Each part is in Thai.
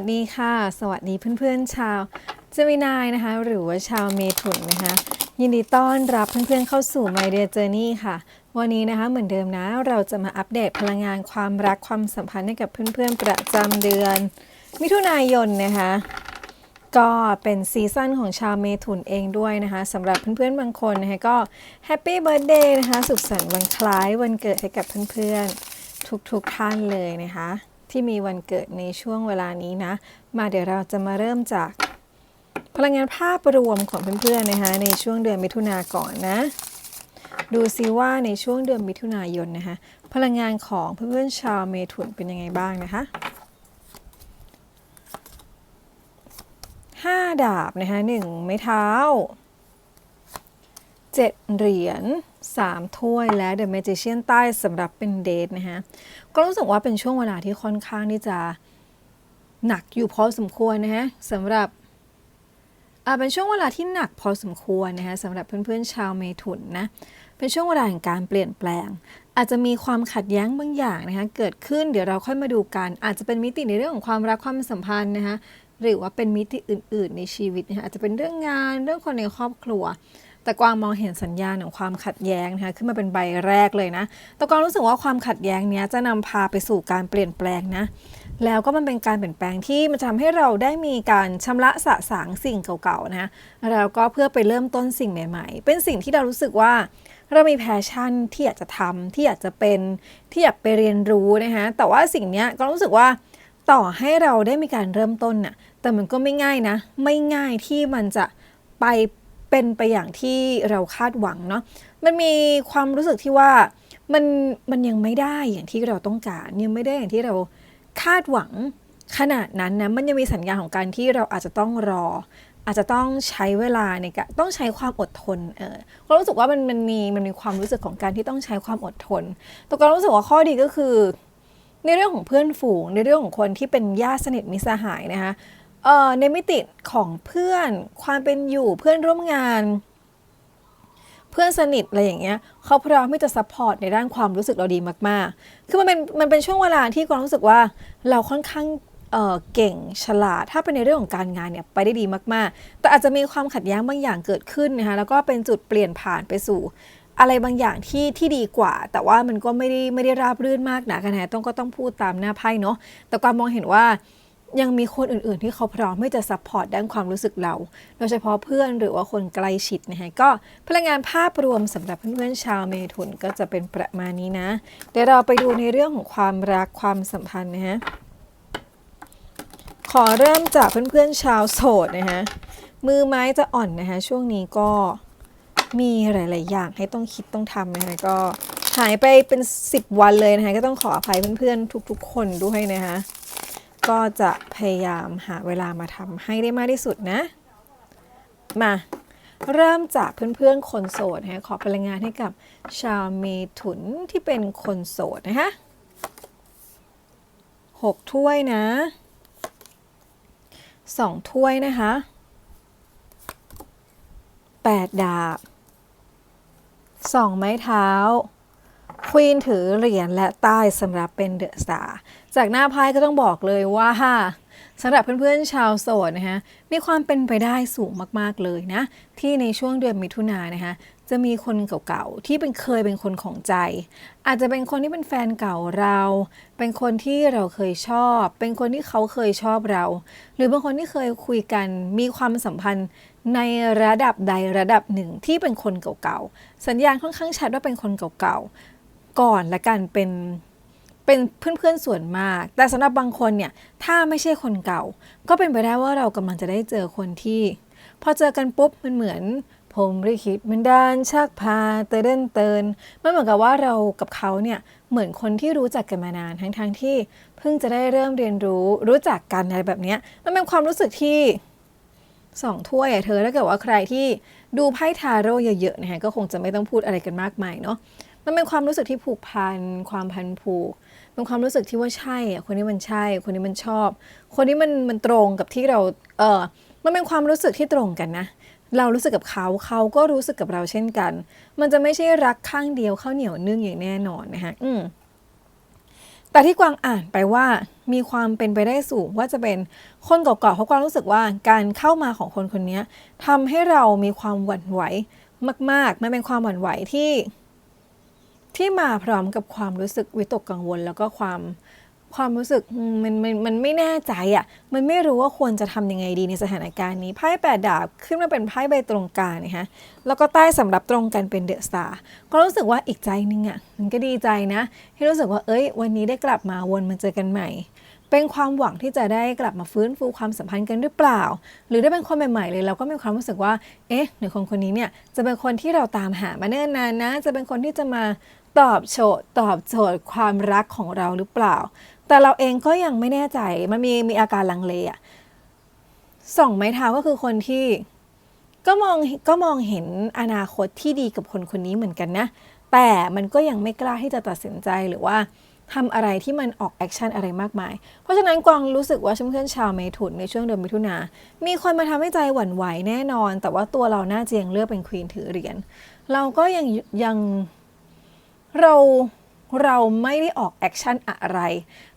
สดีค่ะ สวัสดีเพื่อนๆชาวเจมินายนะคะ หรือว่าชาวเมถุนนะคะ ยินดีต้อนรับเพื่อนๆเข้าสู่ My Dear Journey ค่ะ วันนี้นะคะเหมือนเดิมนะ เราจะมาอัปเดตพลังงานความรักความสัมพันธ์ให้กับเพื่อนๆ ประจำเดือน มิถุนายนนะคะ ก็เป็นซีซั่นของชาวเมถุนเองด้วยนะคะสำหรับเพื่อนๆบางคนนะคะก็แฮปปี้เบิร์ดเดย์นะคะ สุขสันต์วันคล้ายวันเกิดให้กับเพื่อนๆทุกๆท่านเลยนะคะ ที่มีวันเกิดในช่วงเวลานี้นะ มาเดี๋ยวเราจะมาเริ่มจาก พลังงานภาพรวมของเพื่อนๆนะคะในช่วงเดือนมิถุนาก่อนนะ ดูซิว่าในช่วงเดือนมิถุนายนนะคะพลังงานของเพื่อนๆชาวเมถุนเป็นยังไงบ้างนะคะห้าดาบนะคะหนึ่งไม้เท้าเจ็ดเหรียญสามถ้วยและ The Magician ใต้สำหรับเป็นเดทนะคะ ก็รู้สึกว่าเป็นช่วงเวลาที่ค่อนข้างที่จะหนักอยู่พอสมควรนะคะสำหรับอาเป็นช่วงเวลาที่หนักพอสมควรนะคะสำหรับเพื่อนๆชาวเมถุนนะเป็นช่วงเวลาแห่งการเปลี่ยนแปลง อาจจะมีความขัดแย้งบางอย่างนะคะเกิดขึ้นเดี๋ยวเราค่อยมาดูกัน อาจจะเป็นมิติในเรื่องของความรักความสัมพันธ์นะคะหรือว่าเป็นมิติอื่น ๆ ในชีวิตนะคะอาจจะเป็นเรื่องงานเรื่องคนในครอบครัว แต่กวางมองเห็นสัญญาณของความขัดแย้งนะคะขึ้นมาเป็นใบแรกเลยนะ แต่กวางรู้สึกว่าความขัดแย้งเนี้ยจะนำพาไปสู่การเปลี่ยนแปลงนะ แล้วก็มันเป็นการเปลี่ยนแปลงที่มันจะทำให้เราได้มีการชำระสะสางสิ่งเก่าๆนะแล้วก็เพื่อไปเริ่มต้นสิ่งใหม่ ๆ เป็นสิ่งที่เรารู้สึกว่าเรามีแพชชั่นที่อยากจะทำที่อยากจะเป็นที่อยากไปเรียนรู้นะคะแต่ว่าสิ่งเนี้ยก็รู้สึกว่าต่อให้เราได้มีการเริ่มต้นน่ะแต่มันก็ไม่ง่ายนะ ไม่ง่ายที่มันจะไป เป็นไปอย่างที่เราคาดหวังเนาะมันมีความรู้สึกที่ว่ามันมันยังไม่ได้อย่างที่เราต้องการยังไม่ได้อย่างที่เราคาดหวังขนาดนั้นนะมันยังมีสัญญาณของการที่เราอาจจะต้องรอ อาจจะต้องใช้เวลาในการต้องใช้ความอดทนเออก็รู้สึกว่ามันมันมีมันมีความรู้สึกของการที่ต้องใช้ความอดทน แต่ก็รู้สึกว่าข้อดีก็คือ ในเรื่องของเพื่อนฝูงในเรื่องของคนที่เป็นญาติสนิทมิสหายนะคะ เอ่อในมิติของเพื่อนความเป็นอยู่เพื่อนร่วมงาน เพื่อนสนิทอะไรอย่างเงี้ยเขาพร้อมที่จะซัพพอร์ตในด้านความรู้สึกเราดีมากๆ คือมันเป็นมันเป็นช่วงเวลาที่ความรู้สึกว่าเราค่อนข้างเเก่งฉลาด ถ้าเป็นในเรื่องของการงานเนี่ยไปได้ดีมากๆ แต่อาจจะมีความขัดแย้งบางอย่างเกิดขึ้นนะคะแล้วก็เป็นจุดเปลี่ยนผ่านไปสู่อะไรบางอย่างที่ที่ดีกว่า แต่ว่ามันก็ไม่ได้ไม่ได้ราบรื่นมากนะกันนะต้องก็ต้องพูดตามหน้าไพ่เนาะแต่ความมองเห็นว่า ยังมีคนอื่นๆ ที่เขาพร้อมที่จะซัพพอร์ตด้านความรู้สึกเรา โดยเฉพาะเพื่อนหรือว่าคนใกล้ชิดนะฮะก็พลังงานภาพรวมสำหรับเพื่อนๆชาวเมถุนก็จะเป็นประมาณนี้นะ เดี๋ยวเราไปดูในเรื่องของความรักความสัมพันธ์นะฮะขอเริ่มจากเพื่อนๆชาวโสดนะฮะมือไม้จะอ่อนนะคะช่วงนี้ก็มีหลาย ๆ อย่างให้ต้องคิดต้องทำนะคะก็หายไปเป็น 10 วันเลยนะคะก็ต้องขออภัยเพื่อนๆทุก ๆ คนด้วยนะคะ ก็จะพยายามหาเวลามาทำให้ได้มากที่สุดนะ มาเริ่มจากเพื่อนๆ คนโสดนะขอพลังงานให้กับชาวเมถุนที่เป็นคนโสดนะคะหกถ้วยนะสองถ้วยนะคะแปดดาบสองไม้เท้า ควีนถือเหรียญและใต้สำหรับเป็นเดอะสตาร์จากหน้าไพ่ก็ต้องบอกเลยว่าสำหรับเพื่อนๆชาวโสดนะคะมีความเป็นไปได้สูงมากๆเลยนะ ที่ในช่วงเดือนมิถุนายนนะคะจะมีคนเก่าๆที่เป็นเคยเป็นคนของใจ อาจจะเป็นคนที่เป็นแฟนเก่าเรา เป็นคนที่เราเคยชอบ เป็นคนที่เขาเคยชอบเรา หรือบางคนที่เคยคุยกันมีความสัมพันธ์ในระดับใดระดับหนึ่งที่เป็นคนเก่าๆสัญญาณค่อนข้างชัดว่าเป็นคนเก่าๆ ก่อนละกันเป็นเป็นเพื่อนๆส่วนมาก แต่สำหรับบางคนเนี่ยถ้าไม่ใช่คนเก่า ก็เป็นไปได้ว่าเรากำลังจะได้เจอคนที่ พอเจอกันปุ๊บมันเหมือนผมริคิดมันดานชักพาเตเดินเตินมันเหมือนกับว่าเรากับเขาเนี่ยเหมือนคนที่รู้จักกันมานานทั้งๆทที่เพิ่งจะได้เริ่มเรียนรู้รู้จักกันอะไรแบบนี้มันเป็นความรู้สึกที่สองถ้วยอะเธอถ้าเกิดว่าใครที่ดูไพ่ทาโร่เยอะๆนะคะก็คงจะไม่ต้องพูดอะไรกันมากมายเนาะ มันเป็นความรู้สึกที่ผูกพันความพันผูกเป็นความรู้สึกที่ว่าใช่อะคนนี้มันใช่ คนนี้มันชอบ คนนี้มันมันตรงกับที่เราเออมันเป็นความรู้สึกที่ตรงกันนะ เรารู้สึกกับเขาเขาก็รู้สึกกับเราเช่นกัน มันจะไม่ใช่รักข้างเดียวข้าวเหนียวนึ่งอย่างแน่นอนนะคะอืมแต่ที่กวางอ่านไปว่ามีความเป็นไปได้สูงว่าจะเป็นคนเก่าๆเพราะความรู้สึกว่าการเข้ามาของคนคนนี้ทำให้เรามีความหวั่นไหวมากๆ มันเป็นความหวั่นไหวที่ ที่มาพร้อมกับความรู้สึกวิตกกังวล แล้วก็ความความรู้สึกมันมันมันไม่แน่ใจอะ่ะ มันไม่รู้ว่าควรจะทำยังไงดีในสถานการณ์นี้ไพ่แปดดาบขึ้นมาเป็นไพ่ใบตรงกลางนะคะแล้วก็ใต้สำหรับตรงกันเป็นเดอะสตาร์ก็รู้สึกว่าอีกใจนึงอะ่ะมันก็ดีใจนะที่รู้สึกว่าเอ้ย วันนี้ได้กลับมาวนมาเจอกันใหม่ เป็นความหวังที่จะได้กลับมาฟื้นฟูความสัมพันธ์กันหรือเปล่า หรือได้เป็นคนใหม่ๆเลยเราก็มีความรู้สึกว่า เอ๊ะหรือคนคนนี้เนี่ยจะเป็นคนที่เราตามหามาเนิ่นนานนะ จะเป็นคนที่จะมา ตอบโจทย์ตอบโจทย์ความรักของเราหรือเปล่า แต่เราเองก็ยังไม่แน่ใจ มันมีมีอาการลังเลอะสองไม้เท้าก็คือคนที่ ก็มองก็มองเห็นอนาคตที่ดีกับคนคนนี้เหมือนกันนะ แต่มันก็ยังไม่กล้าที่จะตัดสินใจหรือว่าทำอะไรที่มันออกแอคชั่นอะไรมากมาย เพราะฉะนั้นกวางรู้สึกว่าเพื่อนชาวเมถุนในช่วงเดือนมิถุนา มีคนมาทำให้ใจหวั่นไหวแน่นอน แต่ว่าตัวเราหน่าเจะยังเลือกเป็นควีนถือเหรียญ เราก็ยังยัง เราเราไม่ได้ออกแอคชั่นอะไร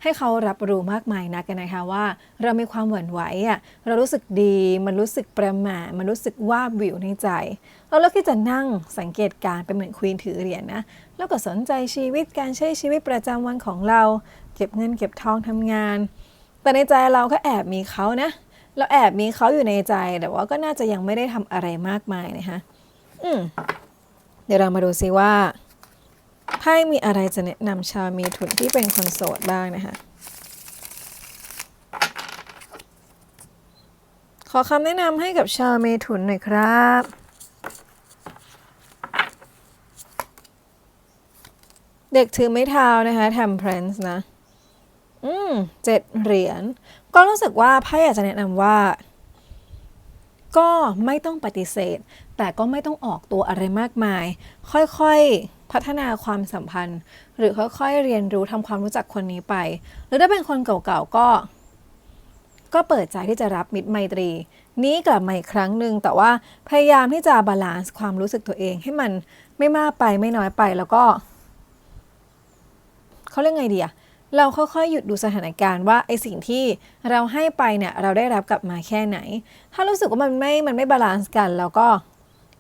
ให้เขารับรู้มากมายนักกันนะคะว่า เรามีความหวั่นไหวอะเรารู้สึกดี มันรู้สึกประหม่ามันรู้สึกว่าบวิวในใจ เราเลือกที่จะนั่งสังเกตการณ์เป็นเหมือนควีนถือเหรียญนะแล้วก็สนใจชีวิตการใช้ชีวิตประจำวันของเรา เก็บเงินเก็บทองทำงาน แต่ในใจเราก็แอบมีเขานะ เราแอบมีเขาอยู่ในใจแต่ว่าก็น่าจะยังไม่ได้ทำอะไรมากมายนะคะอืมเดี๋ยวเรามาดูซิว่า ไพ่มีอะไรจะแนะนำชาวมีถุนที่เป็นคนโสดบ้างนะคะ ขอคำแนะนำให้กับชาวเมถุนหน่อยครับเด็กถือไม้เท้านะคะ temperance นะ อืมเจ็ดเหรียญ ก็รู้สึกว่าไพ่อยากจะแนะนำว่า ก็ไม่ต้องปฏิเสธ แต่ก็ไม่ต้องออกตัวอะไรมากมาย ค่อยๆ พัฒนาความสัมพันธ์ หรือค่อยๆเรียนรู้ทำความรู้จักคนนี้ไป หรือถ้าเป็นคนเก่าๆก็ ก็เปิดใจที่จะรับมิตรไมตรี นี้กลับมาอีกครั้งหนึ่งแต่ว่าพยายามที่จะบาลานซ์ความรู้สึกตัวเอง ให้มันไม่มากไปไม่น้อยไปแล้วก็เขาเรียกไงดีอะเราค่อยๆ หยุดดูสถานการณ์ว่าไอสิ่งที่เราให้ไปเนี่ยเราได้รับกลับมาแค่ไหน ถ้ารู้สึกว่ามันไม่ มันไม่บาลานซ์กัน เราก็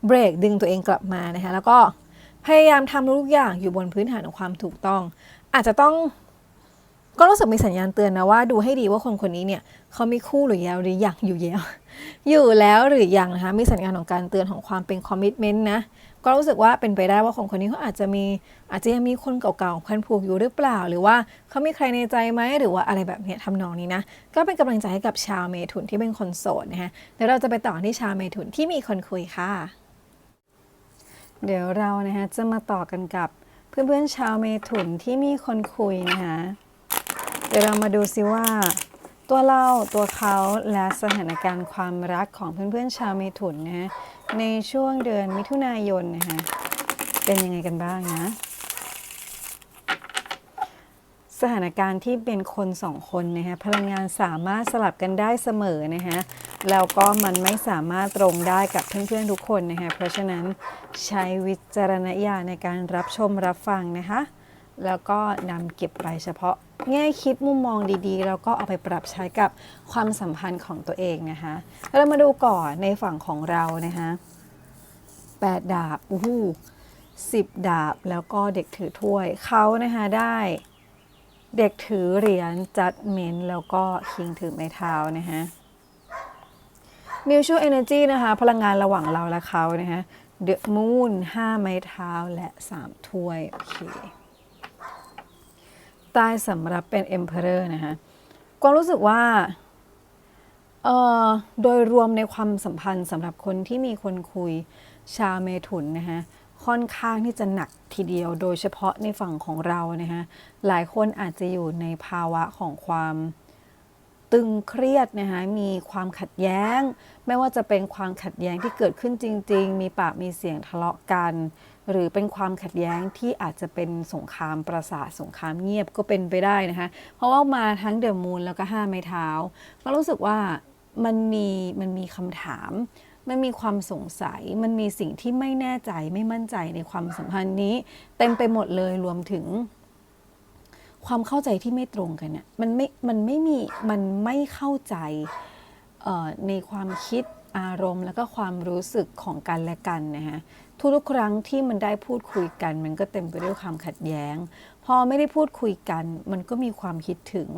เบรกดึงตัวเองกลับมานะคะแล้วก็ พยายามทำทุกอย่างอยู่บนพื้นฐานของความถูกต้อง อาจจะต้อง ก็รู้สึกมีสัญญาณเตือนนะว่าดูให้ดีว่าคนคนนี้เนี่ยเขามีคู่หรือยังหรือยังอยู่แล้วอยู่แล้วหรือยังนะคะมีสัญญาณของการเตือนของความเป็นคอมมิชเมนต์นะก็รู้สึกว่าเป็นไปได้ว่าคนคนนี้เขาอาจจะมีอาจจะยังมีคนเก่าๆพันผูกอยู่หรือเปล่า หรือว่าเขามีใครในใจไหมหรือว่าอะไรแบบเนี้ยทำนองนี้นะ ก็เป็นกำลังใจให้กับชาวเมถุนที่เป็นคนโสดนะคะเดี๋ยวเราจะไปต่อที่ชาวเมถุนที่มีคนคุยค่ะ เดี๋ยวเรานะคะจะมาต่อกันกับเพื่อนๆชาวเมถุนที่มีคนคุยนะคะเดี๋ยวเรามาดูซิว่า ตัวเราตัวเขาและสถานการณ์ความรักของเพื่อนๆชาวเมถุนนะฮะในช่วงเดือนมิถุนายนนะคะเป็นยังไงกันบ้างนะสถานการณ์ที่เป็นคนสองคนนะคะพลังงานสามารถสลับกันได้เสมอนะคะ แล้วก็มันไม่สามารถตรงได้กับเพื่อนๆทุกคนนะคะเพราะฉะนั้นใช้วิจารณญาณในการรับชมรับฟังนะคะ แล้วก็นำเก็บไปเฉพาะแง่คิดมุมมองดีๆ แล้วก็เอาไปปรับใช้กับความสัมพันธ์ของตัวเองนะคะเรามาดูก่อนในฝั่งของเรานะคะแปดดาบอู้หูสิบดาบแล้วก็เด็กถือถ้วยเขานะคะได้เด็กถือเหรียญจัดเมนแล้วก็คิงถือไม้เท้านะคะ mutual energy นะคะ พลังงานระหว่างเราและเขานะคะ the moon 5ไม้เท้าและ3ถ้วยโอเคใต้สำหรับเป็น emperor นะคะกวางรู้สึกว่าเอ่อโดยรวมในความสัมพันธ์สำหรับคนที่มีคนคุยชาวเมถุนนะคะค่อนข้างที่จะหนักทีเดียวโดยเฉพาะในฝั่งของเรานะคะหลายคนอาจจะอยู่ในภาวะของความ ตึงเครียดนะคะมีความขัดแย้ง ไม่ว่าจะเป็นความขัดแย้งที่เกิดขึ้นจริง ๆ มีปากมีเสียงทะเลาะกัน หรือเป็นความขัดแย้งที่อาจจะเป็นสงครามประสาทสงครามเงียบก็เป็นไปได้นะคะ เพราะว่ามาทั้งเดอะมูนแล้วก็ห้าไม้เท้า ก็รู้สึกว่ามันมีมันมีคำถามมันมีความสงสัย มันมีสิ่งที่ไม่แน่ใจไม่มั่นใจในความสัมพันธ์นี้ เต็มไปหมดเลยรวมถึง ความเข้าใจที่ไม่ตรงกันเนี่ยมันไม่มันไม่มีมันไม่เข้าใจในความคิดอารมณ์ แล้วก็ความรู้สึกของกันและกันนะฮะทุกๆครั้งที่มันได้พูดคุยกัน มันก็เต็มไปด้วยความขัดแย้ง พอไม่ได้พูดคุยกัน มันก็มีความคิดถึง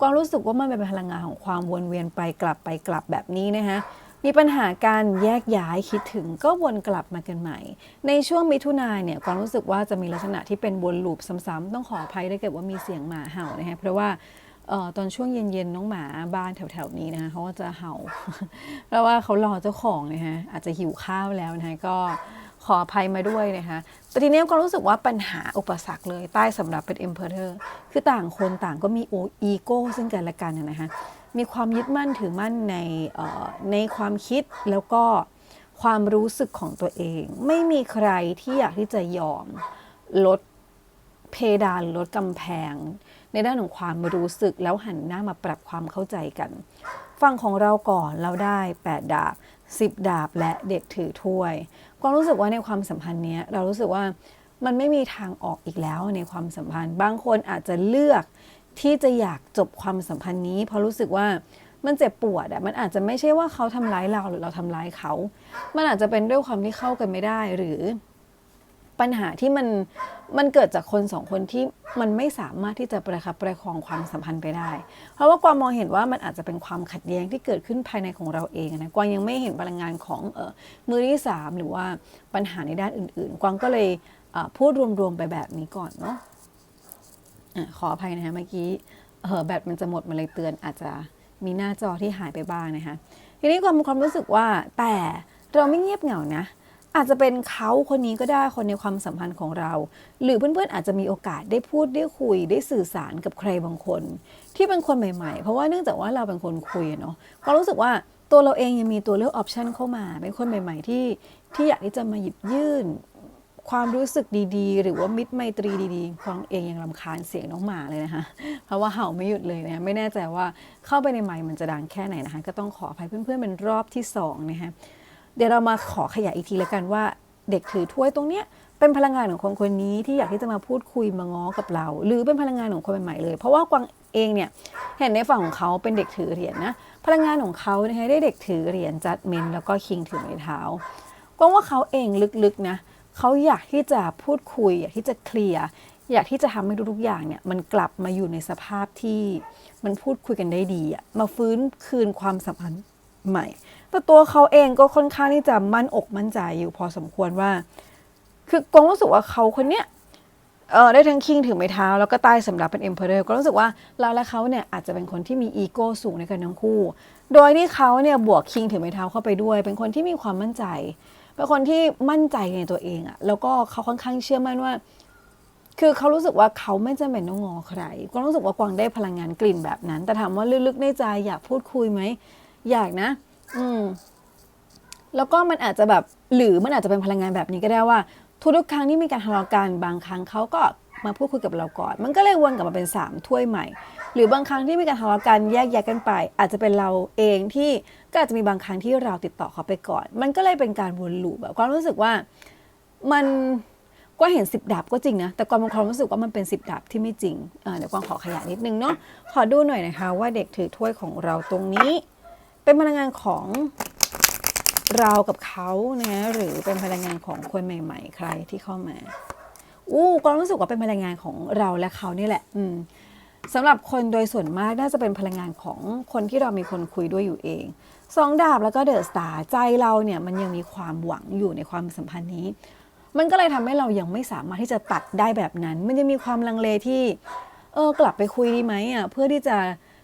ความรู้สึกว่ามันเป็นพลังงานของความวนเวียนไปกลับไปกลับแบบนี้นะคะ มีปัญหาการแยกย้ายคิดถึงก็วนกลับมากันใหม่ ในช่วงมิถุนายนเนี่ยความรู้สึกว่าจะมีลักษณะที่เป็นวนลูปซ้ำๆต้องขออภัยด้วยเกิดว่ามีเสียงหมาเห่านะคะเพราะว่าออตอนช่วงเย็นๆน้องหมาบ้านแถวๆนี้นะคะเขาก็จะเห่า เพราะว่าเขารอเจ้าของนะคะอาจจะหิวข้าวแล้วนะคะก็ขออภัยมาด้วยนะคะ แต่ทีนี้ก็รู้สึกว่าปัญหาอุปสรรคเลยใต้สำหรับเป็น emperor คือต่างคนต่างก็มีโอีโก้ซึ่งกันและกันนะนะคะ มีความยึดมั่นถือมั่นในในความคิดแล้วก็ความรู้สึกของตัวเอง ไม่มีใครที่อยากที่จะยอมลดเพดานลดกำแพง ในด้านของความรู้สึกแล้วหันหน้ามาปรับความเข้าใจกันฝั่งของเราก่อนเราได้ 8 ดาบ 10 ดาบและเด็กถือถ้วย ความรู้สึกว่าในความสัมพันธ์นี้เรารู้สึกว่ามันไม่มีทางออกอีกแล้วในความสัมพันธ์ บางคนอาจจะเลือก ที่จะอยากจบความสัมพันธ์นี้ เพราะรู้สึกว่ามันเจ็บปวดอะมันอาจจะไม่ใช่ว่าเขาทำร้ายเราหรือเราทำร้ายเขา มันอาจจะเป็นด้วยความที่เข้ากันไม่ได้หรือ ปัญหาที่มันมันเกิดจากคนสองคนที่มันไม่สามารถที่จะประคับประคองความสัมพันธ์ไปได้ เพราะว่ากวางมองเห็นว่ามันอาจจะเป็นความขัดแย้งที่เกิดขึ้นภายในของเราเองนะกวางยังไม่เห็นพลังงานของเออมือที่สามหรือว่าปัญหาในด้านอื่น ๆ กวางก็เลยพูดรวมๆไปแบบนี้ก่อนเนาะ อขออภัยนะคะเมื่อกี้เออแบตมันจะหมดมาเลยเตือนอาจจะมีหน้าจอที่หายไปบ้างนะคะทีนี้ความความรู้สึกว่าแต่เราไม่เงียบเหงานะ อาจจะเป็นเขาคนนี้ก็ได้คนในความสัมพันธ์ของเรา หรือเพื่อนๆอาจจะมีโอกาสได้พูดได้คุยได้สื่อสารกับใครบางคน ที่เป็นคนใหม่ๆ เพราะว่าเนื่องจากว่าเราเป็นคนคุยเนาะก็รู้สึกว่าตัวเราเองยังมีตัวเลือกออปชันเข้ามา เป็นคนใหม่ ๆ ที่ที่อยากที่จะมาหยิบยื่น ความรู้สึกดีๆ หรือว่ามิตรไมตรีดีๆฟังเองยังรำคาญเสียงน้องหมาเลยนะคะ เพราะว่าเห่าไม่หยุดเลยนะคะไม่แน่ใจว่าเข้าไปในไมค์มันจะดังแค่ไหนนะคะ ก็ต้องขออภัยเพื่อนๆเป็นรอบที่สองนะคะเดี๋ยวเรามาขอขยายอีกทีแล้วกันว่าเด็กถือถ้วยตรงเนี้ยเป็นพลังงานของคนคนนี้ที่อยากที่จะมาพูดคุยมาง้อกับเรา หรือเป็นพลังงานของคนใหม่ๆเลย เพราะว่ากวางเองเนี่ยเห็นในฝั่งของเขาเป็นเด็กถือเหรียญนะพลังงานของเขานะคะได้เด็กถือเหรียญจัดเมนแล้วก็คิงถือไม้เท้ากวางว่าเขาเองลึกๆนะ เขาอยากที่จะพูดคุย อยากที่จะเคลียร์อยากที่จะทำให้ทุกๆอย่างเนี่ยมันกลับมาอยู่ในสภาพที่มันพูดคุยกันได้ดีอะมาฟื้นคืนความสัมพันธ์ใหม่ แต่ตัวเขาเองก็ค่อนข้างที่จะมั่นอกมั่นใจอยู่พอสมควรว่า คือกงรู้สึกว่าเขาคนเนี้ยเออได้ทั้งคิงถือไม้เท้า แล้วก็ใต้สำหรับเป็นเอ็มเพอเรอร์ก็รู้สึกว่าเราและเขาเนี่ยอาจจะเป็นคนที่มีอีโก้สูงในกันทั้งคู่ โดยที่เขาเนี่ยบวกคิงถือไม้เท้าเข้าไปด้วย เป็นคนที่มีความมั่นใจ เป็นคนที่มั่นใจในตัวเองอะแล้วก็เขาค่อนข้างเชื่อมั่นว่า คือเขารู้สึกว่าเขาไม่จำเป็นต้องงอใครก็รู้สึกว่ากวางได้พลังงานกลิ่นแบบนั้น แต่ถามว่าลึกๆในใจอยากพูดคุยไหมอยากนะ อืมแล้วก็มันอาจจะแบบหรือมันอาจจะเป็นพลังงานแบบนี้ก็ได้ว่า ทุกๆครั้งที่มีการทะเลาะกันบางครั้งเขาก็มาพูดคุยกับเราก่อน มันก็เลยวนกลับมาเป็นสามถ้วยใหม่ หรือบางครั้งที่มีการทะเลาะกันแยกแยกกันไป อาจจะเป็นเราเองที่ก็อาจจะมีบางครั้งที่เราติดต่อเขาไปก่อน มันก็เลยเป็นการวนลูปแบบความรู้สึกว่ามันก็เห็นสิบดาบก็จริงนะ แต่ความความรู้สึกว่ามันเป็นสิบดาบที่ไม่จริงเอ่อเดี๋ยวกวางขอขยายนิดนึงเนาะขอดูหน่อยนะคะว่าเด็กถือถ้วยของเราตรงนี้ เป็นพลังงานของ เรากับเขานะหรือเป็นพลังงานของคนใหม่ ๆ ใครที่เข้ามาอู้ก็รู้สึกว่าเป็นพลังงานของเราและเขานี่แหละ อืมสำหรับคนโดยส่วนมากน่าจะเป็นพลังงานของคนที่เรามีคนคุยด้วยอยู่เองสองดาบแล้วก็เดอะสตาร์ใจเราเนี่ยมันยังมีความหวังอยู่ในความสัมพันธ์นี้ มันก็เลยทำให้เรายังไม่สามารถที่จะตัดได้แบบนั้น มันยังมีความลังเลที่เออกลับไปคุยดีไหมอะเพื่อที่จะ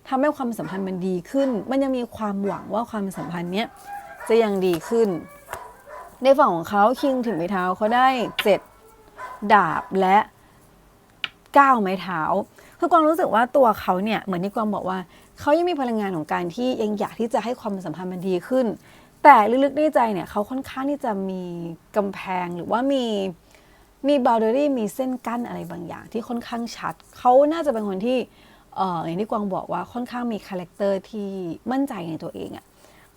ทำให้ความสัมพันธ์มันดีขึ้น มันยังมีความหวังว่าความสัมพันธ์เนี้ย จะยังดีขึ้น ในฝั่งของเขาคิงถึงไม้เท้าเขาได้เจ็ดดาบและก้าไม้เท้า คือกวางรู้สึกว่าตัวเขาเนี่ยเหมือนที่กวางบอกว่าเขายังมีพลังงานของการที่ยังอยากที่จะให้ความสัมพันธ์มันดีขึ้น แต่ลึกๆในใจเนี่ยเขาค่อนข้างที่จะมีกำแพงหรือว่ามีมีบ o ลเดอรี่มีเส้นกั้นอะไรบางอย่างที่ค่อนข้างชัด เขาน่าจะเป็นคนที่เอ่ออย่างที่กวางบอกว่าค่อนข้างมีคาแรคเตอร์ที่มั่นใจในตัวเองอะ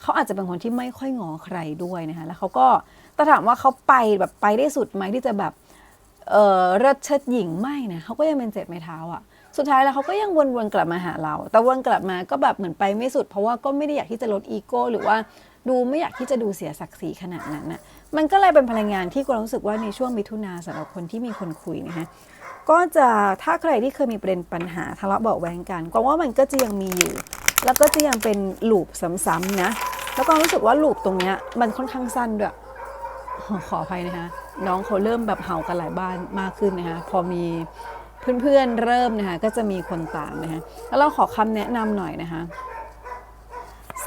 เขาอาจจะเป็นคนที่ไม่ค่อยงอใครด้วยนะคะแล้วเขาก็แต่ถามว่าเขาไปแบบไปได้สุดไหมที่จะแบบเออเลิศเชิดหญิงไม่นะเขาก็ยังเป็นเจ็ดไม้เท้าอะ่ะสุดท้ายแล้วเขาก็ยังวนๆกลับมาหาเรา แต่วนกลับมาก็แบบเหมือนไปไม่สุด เพราะว่าก็ไม่ได้อยากที่จะลดอีโก้หรือว่าดูไม่อยากที่จะดูเสียศักดิ์ศรีขนาดนั้นนะมันก็เลยเป็นพลังงานที่กูรู้สึกว่าในช่วงมิถุนาสำหรับคนที่มีคนคุยนะคะ ก็จะถ้าใครที่เคยมีประเด็นปัญหาทะเลาะเบาะแวงกันก็ว่ามันก็จะยังมีอยู่ แล้วก็จะยังเป็นลูปซ้ำๆนะ แล้วก็รู้สึกว่าลูปตรงเนี้ยมันค่อนข้างสั้นด้วยขออภัยนะคะน้องเขาเริ่มแบบเห่ากันหลายบ้านมากขึ้นนะคะพอมีเพื่อนๆเริ่มนะคะก็จะมีคนตามนะคะแล้วเราขอคำแนะนำหน่อยนะคะ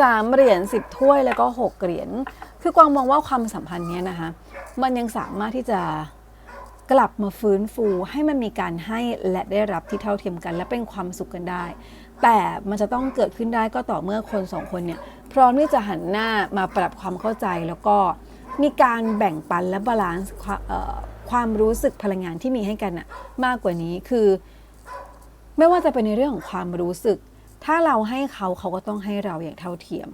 สามเหรียญสิบถ้วยแล้วก็หกเหรียญคือกวางมองว่าความสัมพันธ์เนี้ยนะคะ มันยังสามารถที่จะ กลับมาฟื้นฟูให้มันมีการให้และได้รับที่เท่าเทียมกัน และเป็นความสุขกันได้ แต่มันจะต้องเกิดขึ้นได้ก็ต่อเมื่อคนสองคนเนี่ยพร้อมที่จะหันหน้ามาปรับความเข้าใจแล้วก็มีการแบ่งปันและบาลานซ์ความรู้สึกพลังงานที่มีให้กันอะมากกว่านี้คือ ไม่ว่าจะเป็นในเรื่องของความรู้สึก ถ้าเราให้เขาเขาก็ต้องให้เราอย่างเท่าเทียม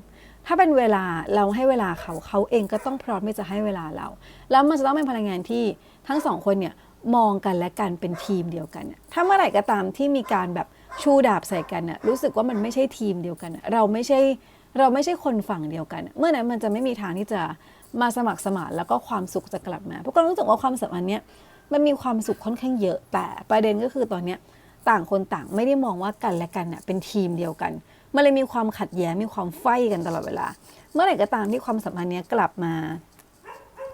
ถ้าเป็นเวลาเราให้เวลาเขาเขาเองก็ต้องพร้อมที่จะให้เวลาเรา แล้วมันจะต้องเป็นพลังงานที่ทั้งสองคนเนี่ยมองกันและกันเป็นทีมเดียวกัน ถ้าเมื่อไหร่ก็ตามที่มีการแบบชูดาบใส่กันน่ะรู้สึกว่ามันไม่ใช่ทีมเดียวกัน เราไม่ใช่เราไม่ใช่คนฝั่งเดียวกัน เมื่อนั้นมันจะไม่มีทางที่จะมาสมัครสมานแล้วก็ความสุขจะกลับมาเพราะก็รู้สึกว่าความสัมพันธ์เนี้ยมันมีความสุขค่อนข้างเยอะ แต่ประเด็นก็คือตอนเนี้ยต่างคนต่างไม่ได้มองว่ากันและกันน่ะเป็นทีมเดียวกัน มันเลยมีความขัดแย้งมีความไฟกันตลอดเวลา เมื่อไหร่ก็ตามที่ความสัมพันธ์นี้กลับมา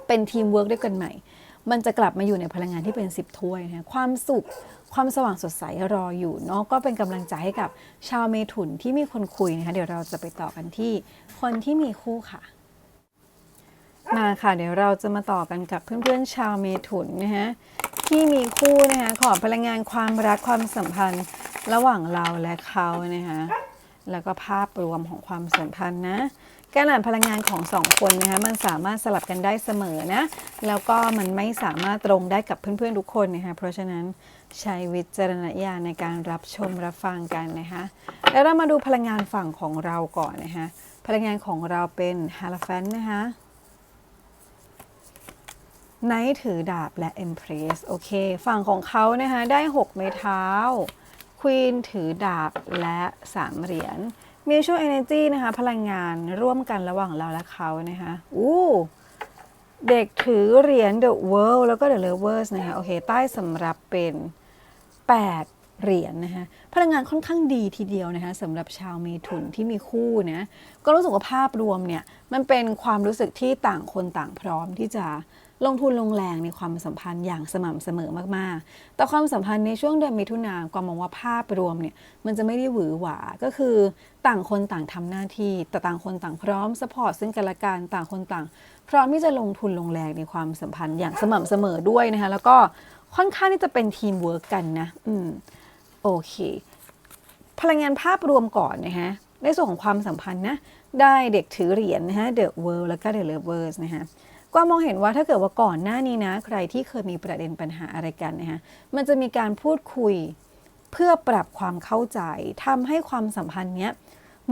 เป็นทีมเวิร์กด้วยกันใหม่ มันจะกลับมาอยู่ในพลังงานที่เป็น 10 ถ้วยนะความสุขความสว่างสดใสรออยู่เนาะก็เป็นกำลังใจให้กับชาวเมถุนที่มีคนคุยนะคะเดี๋ยวเราจะไปต่อกันที่คนที่มีคู่ค่ะ มาค่ะ เดี๋ยวเราจะมาต่อกันกับเพื่อนๆชาวเมถุนนะคะที่มีคู่นะคะขอพลังงานความรักความสัมพันธ์ระหว่างเราและเขานะคะ แล้วก็ภาพรวมของความสัมพันธ์นะ การอ่านพลังงานของสองคนนะคะมันสามารถสลับกันได้เสมอนะ แล้วก็มันไม่สามารถตรงได้กับเพื่อนๆทุกคนนะคะเพราะฉะนั้นใช้วิจารณญาณในการรับชมรับฟังกันนะคะแล้วเรามาดูพลังงานฝั่งของเราก่อนนะคะพลังงานของเราเป็นฮา l ฟนนะคะไนท์ถือดาบและ Empress โอเค ฝั่งของเขานะคะได้ 6 ไม้เท้า ควีนถือดาบและ3เหรียญ Mutual Energy นะคะ พลังงานร่วมกันระหว่างเราและเขานะคะอู้เด็กถือเหรียญ The World แล้วก็ The Lovers นะคะ โอเค ใต้สำหรับเป็น 8 เหรียญนะคะพลังงานค่อนข้างดีทีเดียวนะคะสำหรับชาวเมถุนที่มีคู่นะ ก็รู้สึกว่าภาพรวมเนี่ย มันเป็นความรู้สึกที่ต่างคนต่างพร้อมที่จะ ลงทุนลงแรงในความสัมพันธ์อย่างสม่ำเสมอมากๆ แต่ความสัมพันธ์ในช่วงเดือนมิถุนากวางมองว่าภาพรวมเนี่ยมันจะไม่ได้หวือหวา ก็คือต่างคนต่างทำหน้าที่ แต่ต่างคนต่างพร้อมสปอร์ตซึ่งกันและกันต่างคนต่าง พร้อมที่จะลงทุนลงแรงในความสัมพันธ์อย่างสม่ำเสมอด้วยนะคะ แล้วก็ค่อนข้างที่จะเป็นทีมเวิร์กกันนะ อืม โอเค พลังงานภาพรวมก่อนนะคะในส่วนของความสัมพันธ์นะ ได้เด็กถือเหรียญนะคะ The World แล้วก็ The Lovers นะคะ ก็มองเห็นว่าถ้าเกิดว่าก่อนหน้านี้นะ ใครที่เคยมีประเด็นปัญหาอะไรกันนะคะมันจะมีการพูดคุยเพื่อปรับความเข้าใจทำให้ความสัมพันธ์เนี้ย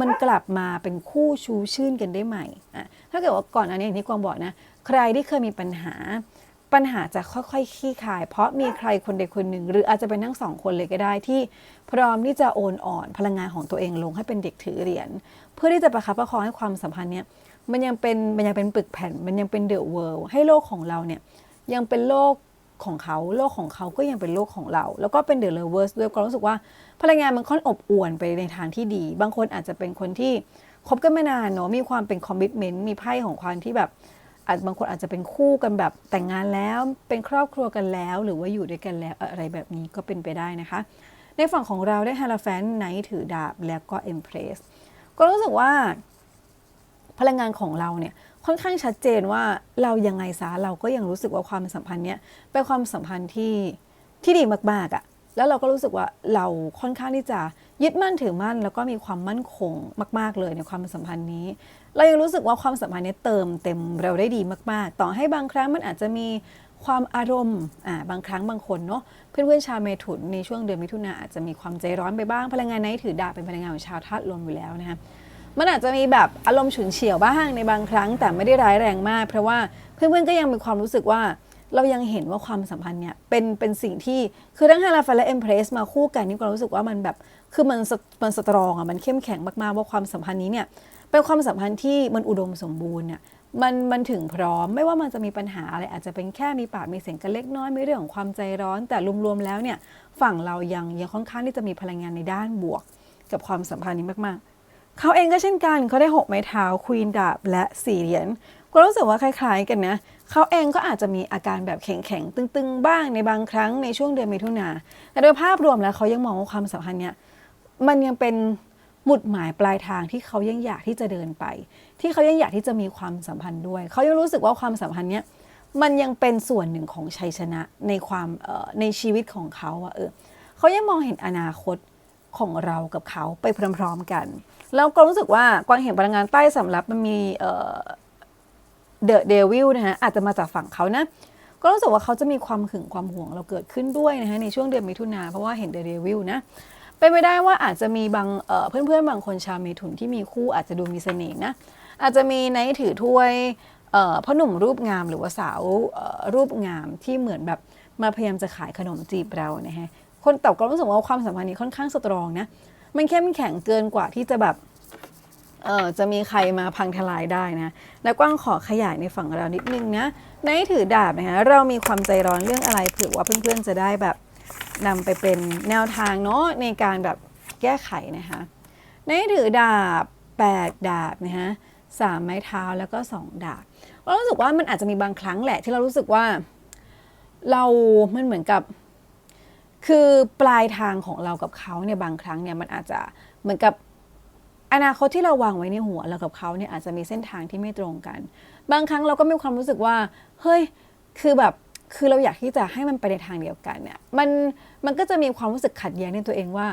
มันกลับมาเป็นคู่ชูชื่นกันได้ใหม่อะถ้าเกิดว่าก่อนอันนี้อย่างที่กวางบอกนะ ใครที่เคยมีปัญหา ปัญหาจะค่อยๆคลี่คลาย เพราะมีใครคนใดคนหนึ่ง หรืออาจจะเป็นทั้งสองคนเลยก็ได้ที่ พร้อมที่จะโอนอ่อนพลังงานของตัวเองลงให้เป็นเด็กถือเหรียญเพื่อที่จะประคับประคองให้ความสัมพันธ์เนี้ย มันยังเป็นมันยังเป็นปึกแผ่น มันยังเป็นเดอะเวิลด์ให้โลกของเราเนี่ยยังเป็นโลกของเขาโลกของเขาก็ยังเป็นโลกของเรา แล้วก็เป็นเดอะเลเวอร์สด้วยก็รู้สึกว่าพลังงานมันค่อนอบอวลไปในทางที่ดี บางคนอาจจะเป็นคนที่คบกันไม่นานเนาะมีความเป็นคอมมิชเมนต์มีไพ่ของความที่แบบอาจบางคนอาจจะเป็นคู่กันแบบแต่งงานแล้วเป็นครอบครัวกันแล้ว หรือว่าอยู่ด้วยกันแล้วอะไรแบบนี้ก็เป็นไปได้นะคะ ในฝั่งของเราได้ฮาราแฟนไนท์ถือดาบแล้วก็เอ็มเพรสก็รู้สึกว่า พลังงานของเราเนี่ยค่อนข้างชัดเจนว่าเรายังไงซะเราก็ยังรู้สึกว่าความสัมพันธ์เนี้ยเป็นความสัมพันธ์ที่ที่ดีมากๆอะ่ะแล้วเราก็รู้สึกว่าเราค่อนข้างที่จะยึดมั่นถือมั่น แล้วก็มีความมั่นคงมาก ๆ เลยในความสัมพันธ์นี้ เรายังรู้สึกว่าความสัมพันธ์เนี้เติมเต็มเราได้ดีมาก ๆ ต่อให้บางครั้งมันอาจจะมีความอารมณ์อ่าบางครั้งบางคนเนาะเพื่อนๆชาวเมถุนในช่วงเดือนมิถุนาอาจจะมีความใจร้อนไปบ้างพลังงานไนถือดาบเป็นพลังงานของชาวธาตุลมอยู่แล้วนะคะ มันอาจจะมีแบบอารมณ์ฉุนเฉียวบ้างในบางครั้ง แต่ไม่ได้ร้ายแรงมาก เพราะว่าเพื่อนๆก็ยังมีความรู้สึกว่าเรายังเห็นว่าความสัมพันธ์เนี่ยเป็นเป็นสิ่งที่คือทั้งฮาราฟาและเอ็มเพรสมาคู่กันนี่ก็รู้สึกว่ามันแบบคือมันมันสตรองอะมันเข้มแข็งมากๆว่าความสัมพันธ์นี้เนี่ยเป็นความสัมพันธ์ที่มันอุดมสมบูรณ์เนี่ยมันมันถึงพร้อมไม่ว่ามันจะมีปัญหาอะไรอาจจะเป็นแค่มีปากมีเสียงกันเล็กน้อยไม่เรื่องของความใจร้อน แต่รวมๆแล้วเนี่ยฝั่งเรายังยังค่อนข้างที่จะมีพลังงานในด้านบวก กับความสัมพันธ์นี้มากๆ เขาเองก็เช่นกันเขาได้หกไม้เท้าควีนดาบและสี่เหรียญก็รู้สึกว่าคล้ายๆกันนะเขาเองก็อาจจะมีอาการแบบแข็งๆ ตึงๆ บ้างในบางครั้งในช่วงเดือนมิถุนาแต่โดยภาพรวมแล้วเขายังมองว่าความสัมพันธ์เนี้ยมันยังเป็นหมุดหมายปลายทางที่เขายังอยากที่จะเดินไป ที่เขายังอยากที่จะมีความสัมพันธ์ด้วย เขายังรู้สึกว่าความสัมพันธ์เนี้ยมันยังเป็นส่วนหนึ่งของชัยชนะในความในชีวิตของเขาอะเออเขายังมองเห็นอนาคต ของเรากับเขาไปพร้อมๆกัน แล้วก็รู้สึกว่ากวางเห็นพลังงานใต้สำรับมันมีเดอะเดวิลนะฮะอาจจะมาจากฝั่งเขานะ ก็รู้สึกว่าเขาจะมีความหึงความหวงเราเกิดขึ้นด้วยนะฮะในช่วงเดือนมิถุนาเพราะว่าเห็นเดอะเดวิลนะเป็นไปได้ว่าอาจจะมีบางเพื่อนๆบางคนชาวเมถุนที่มีคู่อาจจะดูมีเสน่ห์นะอาจจะมีไนถือถ้วยพ่อหนุ่มรูปงามหรือว่าสาวรูปงามที่เหมือนแบบมาพยายามจะขายขนมจีบเรานะฮะ คนแต่ก็รู้สึกว่าความสัมพันธ์นี้ค่อนข้างสตรองนะ มันเข้มแข็งเกินกว่าที่จะแบบเออจะมีใครมาพังทลายได้นะ แล้วกว้างขอขยายในฝั่งเรานิดนึงนะ ในถือดาบนะคะเรามีความใจร้อนเรื่องอะไรเผื่อว่าเพื่อนๆจะได้แบบนำไปเป็นแนวทางเนาะในการแบบแก้ไขนะคะ ในถือดาบ 8 ดาบนะคะสามไม้เท้าแล้วก็ 2 ดาบเรารู้สึกว่ามันอาจจะมีบางครั้งแหละที่เรารู้สึกว่า เรา มันเหมือนกับ คือปลายทางของเรากับเขาเนี่ยบางครั้งเนี่ยมันอาจจะเหมือนกับอนาคตที่เราวางไว้ในหัวเรากับเขาเนี่ยอาจจะมีเส้นทางที่ไม่ตรงกัน บางครั้งเราก็มีความรู้สึกว่า เฮ้ย คือแบบ คือเราอยากที่จะให้มันไปในทางเดียวกันเนี่ย มัน มันก็จะมีความรู้สึกขัดแย้งในตัวเองว่า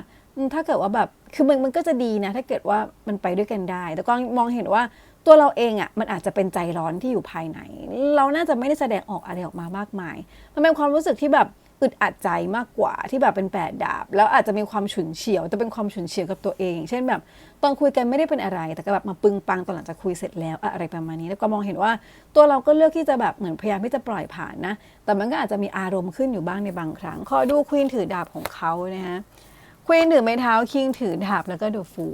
ถ้าเกิดว่าแบบ คือมัน มันก็จะดีนะ ถ้าเกิดว่ามันไปด้วยกันได้ แต่ก็มองเห็นว่าตัวเราเองอะ่ะ มันอาจจะเป็นใจร้อนที่อยู่ภายใน เราน่าจะไม่ได้แสดงออกอะไรออกมามากมาย มันเป็นความรู้สึกที่แบบ อึดอัดใจมากกว่าที่แบบเป็นแปดดาบ แล้วอาจจะมีความฉุนเฉียวแต่เป็นความฉุนเฉียวกับตัวเอง เช่นแบบตอนคุยกันไม่ได้เป็นอะไร แต่ก็แบบมาปึงปังตอนหลังจากคุยเสร็จแล้วอะไรประมาณนี้แล้วก็มองเห็นว่าตัวเราก็เลือกที่จะแบบเหมือนพยายามที่จะปล่อยผ่านนะ แต่มันก็อาจจะมีอารมณ์ขึ้นอยู่บ้างในบางครั้งขอดูควีนถือดาบของเขานะฮะควีนถือไม้เท้าคิงถือดาบแล้วก็เดอะฟู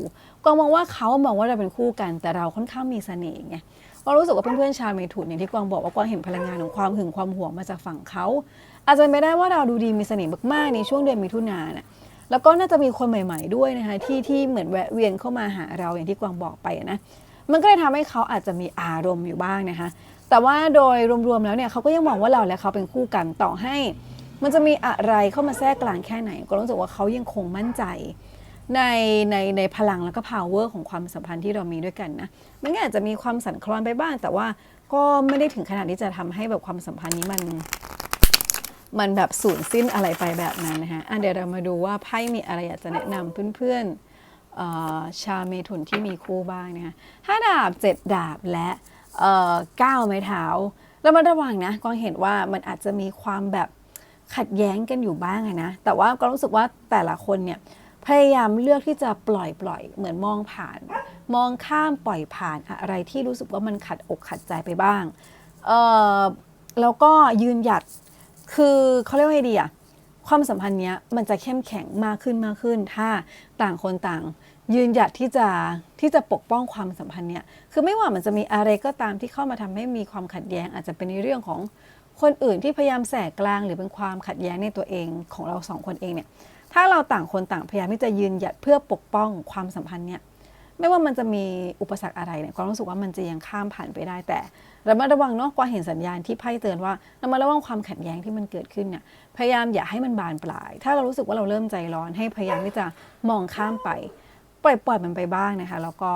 ก็มองว่าเขามองว่าเราเป็นคู่กัน แต่เราค่อนข้างมีเสน่ห์ไงก็รู้สึกว่าเพื่อนๆชาวเมถุนอย่างที่กวางบอกว่ากวางเห็นพลังงานของความหึงความหวงมาจากฝั่งเขา อาจจะไม่ได้ว่าเราดูดีมีเสน่ห์มากๆในช่วงเดือนมิถุนายนน่ะแล้วก็น่าจะมีคนใหม่ ๆด้วยนะคะที่ที่เหมือนแวะเวียนเข้ามาหาเราอย่างที่กวางบอกไปนะมันก็เลยทำให้เขาอาจจะมีอารมณ์อยู่บ้างนะคะ แต่ว่าโดยรวมๆแล้วเนี่ยเขาก็ยังมองว่าเราและเขาเป็นคู่กันต่อให้ มันจะมีอะไรเข้ามาแทรกกลางแค่ไหน ก็รู้สึกว่าเขายังคงมั่นใจ ในในในพลังแล้วก็ power ของความสัมพันธ์ที่เรามีด้วยกันนะมันก็อาจจะมีความสั่นคลอนไปบ้าง แต่ว่าก็ไม่ได้ถึงขนาดที่จะทำให้แบบความสัมพันธ์นี้มัน มันแบบสูญสิ้นอะไรไปแบบนั้นนะคะอะเดี๋ยวเรามาดูว่าไพ่มีอะไรอยากจะแนะนำเพื่อนๆชาวเมถุนที่มีคู่บ้างนะคะห้าดาบเจ็ดดาบและเก้าไม้เท้าเรามาระวังนะก็เห็นว่ามันอาจจะมีความแบบขัดแย้งกันอยู่บ้างนะ แต่ว่าก็รู้สึกว่าแต่ละคนเนี่ยพยายามเลือกที่จะปล่อยปล่อยเหมือนมองผ่าน มองข้ามปล่อยผ่านอะไรที่รู้สึกว่ามันขัดอกขัดใจไปบ้างแล้วก็ยืนหยัด คือเขาเรียกว่าไงดีอะความสัมพันธ์เนี้ยมันจะเข้มแข็งมากขึ้นมากขึ้น ถ้าต่างคนต่าง ยืนหยัดที่จะที่จะปกป้องความสัมพันธ์เนี้ยคือไม่ว่ามันจะมีอะไรก็ตามที่เข้ามาทำให้มีความขัดแย้ง อาจจะเป็นในเรื่องของคนอื่นที่พยายามแสกกลาง หรือเป็นความขัดแย้งในตัวเองของเราสองคนเองเนี่ยถ้าเราต่างคนต่างพยายามที่จะยืนหยัดเพื่อปกป้องความสัมพันธ์เนี่ยไม่ว่ามันจะมีอุปสรรคอะไรเนี่ยความรู้สึกว่ามันจะยังข้ามผ่านไปได้แต่ ระมัดระวังเนาะกว่าเห็นสัญญาณที่ไพ่เตือนว่าระมัดระวังความขัดแย้งที่มันเกิดขึ้นเนี่ยพยายามอย่าให้มันบานปลาย ถ้าเรารู้สึกว่าเราเริ่มใจร้อนให้พยายามที่จะมองข้ามไป ปล่อยปล่อยมันไปบ้างนะคะ แล้วก็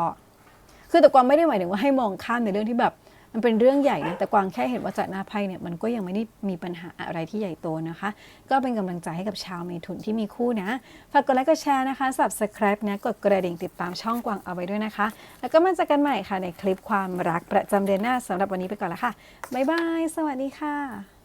คือแต่ความไม่ได้หมายถึงว่าให้มองข้ามในเรื่องที่แบบ มันเป็นเรื่องใหญ่นะแต่กวางแค่เห็นว่าจากหน้าไพ่เนี่ยมันก็ยังไม่ได้มีปัญหาอะไรที่ใหญ่โตนะคะ ก็เป็นกำลังใจให้กับชาวเมถุนที่มีคู่นะฝากกดไลค์กดแชร์นะคะ subscribe นะกดกระดิ่งติดตามช่องกวางเอาไว้ด้วยนะคะ แล้วก็มาเจอกันใหม่ค่ะในคลิปความรักประจำเดือนหน้าสำหรับวันนี้ไปก่อนละค่ะบ๊ายบายสวัสดีค่ะ